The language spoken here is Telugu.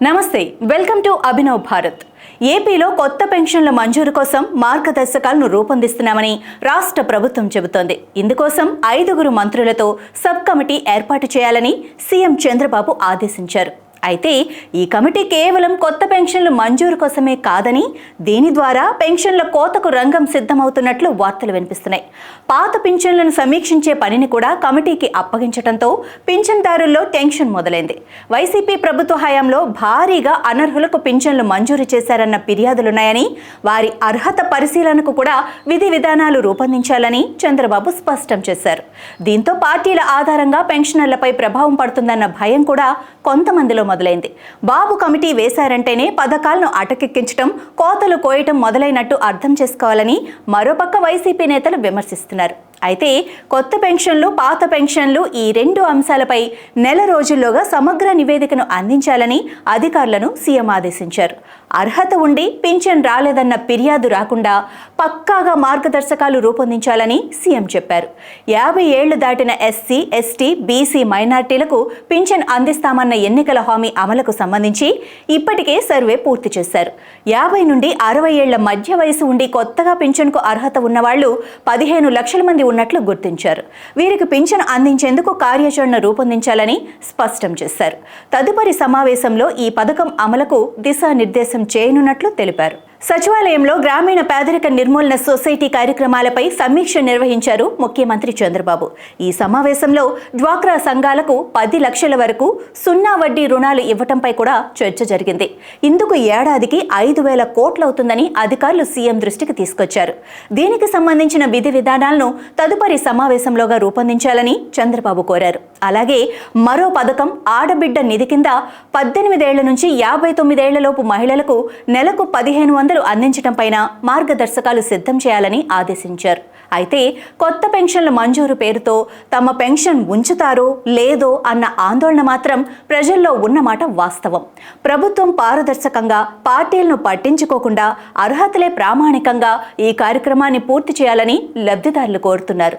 నమస్తే వెల్కమ్ టు అభినవ్ భారత్. ఏపీలో కొత్త పెన్షన్ల మంజూరు కోసం మార్గదర్శకాలను రూపొందిస్తున్నామని రాష్ట్ర ప్రభుత్వం చెబుతోంది. ఇందుకోసం ఐదుగురు మంత్రులతో సబ్ కమిటీ ఏర్పాటు చేయాలని సీఎం చంద్రబాబు ఆదేశించారు. అయితే ఈ కమిటీ కేవలం కొత్త పెన్షన్లు మంజూరు కోసమే కాదని దీని ద్వారా పెన్షన్ల కోతకు రంగం సిద్ధమవుతున్నట్లు వార్తలు వినిపిస్తున్నాయి. పాత పింఛన్లను సమీక్షించే పనిని కూడా కమిటీకి అప్పగించడంతో పింఛన్దారుల్లో టెన్షన్ మొదలైంది. వైసీపీ ప్రభుత్వ హయాంలో భారీగా అనర్హులకు పింఛన్లు మంజూరు చేశారన్న ఫిర్యాదులున్నాయని వారి అర్హత పరిశీలనకు కూడా విధి విధానాలు రూపొందించాలని చంద్రబాబు స్పష్టం చేశారు. దీంతో పార్టీల ఆధారంగా పెన్షనర్లపై ప్రభావం పడుతుందన్న భయం కూడా కొంతమందిలో మొదలైంది. బాబు కమిటీ వేశారంటేనే పథకాలను అటకెక్కించడం కోతలు కోయటం మొదలైనట్టు అర్థం చేసుకోవాలని మరోపక్క వైసీపీ నేతలు విమర్శిస్తున్నారు. అయితే కొత్త పెన్షన్లు పాత పెన్షన్లు ఈ రెండు అంశాలపై నెల రోజుల్లోగా సమగ్ర నివేదికను అందించాలని అధికారులను సీఎం ఆదేశించారు. అర్హత ఉండి పింఛన్ రాలేదన్న ఫిర్యాదు రాకుండా పక్కాగా మార్గదర్శకాలు రూపొందించాలని సీఎం చెప్పారు. యాభై ఏళ్ళు దాటిన ఎస్సీ ఎస్టీ బీసీ మైనార్టీలకు పింఛన్ అందిస్తామన్న ఎన్నికల హామీ అమలుకు సంబంధించి ఇప్పటికే సర్వే పూర్తి చేశారు. యాభై నుండి అరవై ఏళ్ళ మధ్య వయసు ఉండి కొత్తగా పింఛన్కు అర్హత ఉన్నవాళ్ళు పదిహేను లక్షల మంది ఉన్నట్లు గుర్తించారు. వీరికి పింఛన్ అందించేందుకు కార్యాచరణ రూపొందించాలని స్పష్టం చేశారు. తదుపరి సమావేశంలో ఈ పథకం అమలుకు దిశానిర్దేశం చేయనున్నట్లు తెలిపారు. సచివాలయంలో గ్రామీణ పేదరిక నిర్మూలన సొసైటీ కార్యక్రమాలపై సమీక్ష నిర్వహించారు ముఖ్యమంత్రి చంద్రబాబు. ఈ సమావేశంలో డ్వాక్రా సంఘాలకు పది లక్షల వరకు సున్నా వడ్డీ రుణాలు ఇవ్వటంపై కూడా చర్చ జరిగింది. ఇందుకు ఏడాదికి ఐదు వేల కోట్లవుతుందని అధికారులు సీఎం దృష్టికి తీసుకొచ్చారు. దీనికి సంబంధించిన విధి విధానాలను తదుపరి సమావేశంలోగా రూపొందించాలని చంద్రబాబు కోరారు. అలాగే మరో పథకం ఆడబిడ్డ నిధి కింద పద్దెనిమిదేళ్ళ నుంచి యాభై తొమ్మిదేళ్ళలోపు మహిళలకు నెలకు పదిహేను వందలు అందించడం పైన మార్గదర్శకాలు సిద్ధం చేయాలని ఆదేశించారు. అయితే కొత్త పెన్షన్ల మంజూరు పేరుతో తమ పెన్షన్ ఉంచుతారో లేదో అన్న ఆందోళన మాత్రం ప్రజల్లో ఉన్నమాట వాస్తవం. ప్రభుత్వం పారదర్శకంగా పార్టీలను పట్టించుకోకుండా అర్హతలే ప్రామాణికంగా ఈ కార్యక్రమాన్ని పూర్తి చేయాలని లబ్ధిదారులు కోరుతున్నారు.